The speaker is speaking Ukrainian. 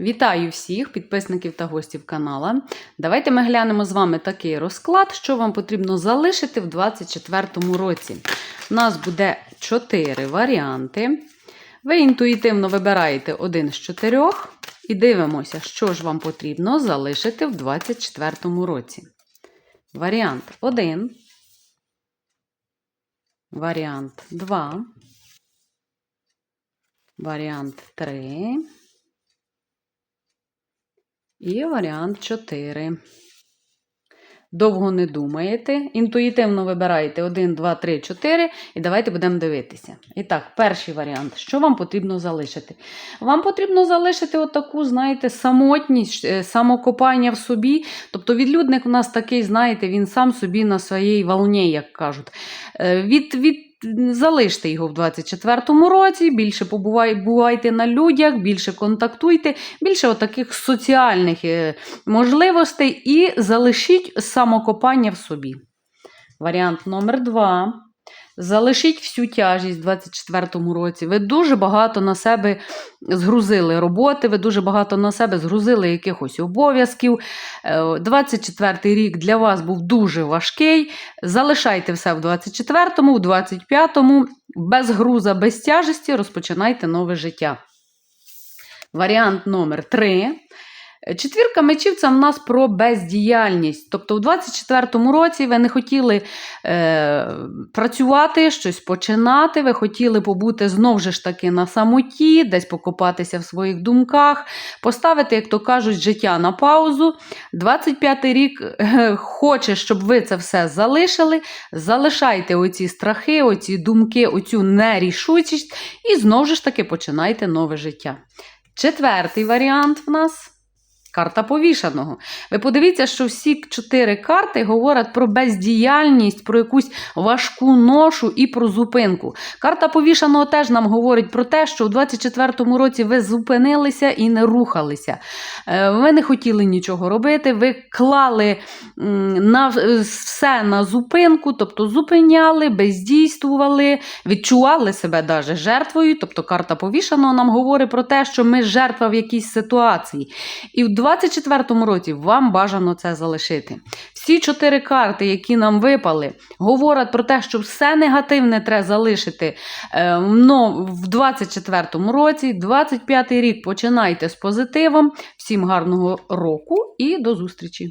Вітаю всіх підписників та гостів канала. Давайте ми глянемо з вами такий розклад, що вам потрібно залишити в 2024 році. У нас буде 4 варіанти. Ви інтуїтивно вибираєте один з чотирьох і дивимося, що ж вам потрібно залишити в 2024 році. Варіант 1. Варіант 2. Варіант 3. І варіант 4. Довго не думаєте. Інтуїтивно вибираєте 1, 2, 3, 4. І давайте будемо дивитися. І так, перший варіант. Що вам потрібно залишити? Вам потрібно залишити отаку, знаєте, самотність, е, самокопання в собі. Тобто відлюдник у нас такий, знаєте, він сам собі на своїй волні, як кажуть. Е, Від, від Залиште його в 24-му році, більше побувай, бувайте на людях, більше контактуйте, більше отаких соціальних е, можливостей і залишіть самокопання в собі. Варіант номер два. Залишіть всю тяжість в 24-му році. Ви дуже багато на себе згрузили роботи, ви дуже багато на себе згрузили якихось обов'язків. 24-й рік для вас був дуже важкий. Залишайте все в 24-му, в 25-му, без груза, без тяжесті розпочинайте нове життя. Варіант номер 3. Четвірка мечів це в нас про бездіяльність. Тобто, у 24-му році ви не хотіли е, працювати, щось починати, ви хотіли побути знову ж таки на самоті, десь покопатися в своїх думках, поставити, як то кажуть, життя на паузу. 25-й рік е, хоче, щоб ви це все залишили. Залишайте оці страхи, оці думки, оцю нерішучість, і знову ж таки починайте нове життя. Четвертий варіант в нас. Карта повішаного. Ви подивіться, що всі чотири карти говорять про бездіяльність, про якусь важку ношу і про зупинку. Карта повішаного теж нам говорить про те, що у 24-му році ви зупинилися і не рухалися. Е, Ви не хотіли нічого робити, ви клали на все на зупинку, тобто зупиняли, бездійствували, відчували себе даже жертвою. Тобто карта повішаного нам говорить про те, що ми жертва в якійсь ситуації. І в 24-му році вам бажано це залишити. Всі чотири карти, які нам випали, говорять про те, що все негативне треба залишити. Но в 24-му році, 25-й рік починайте з позитивом. Всім гарного року і до зустрічі!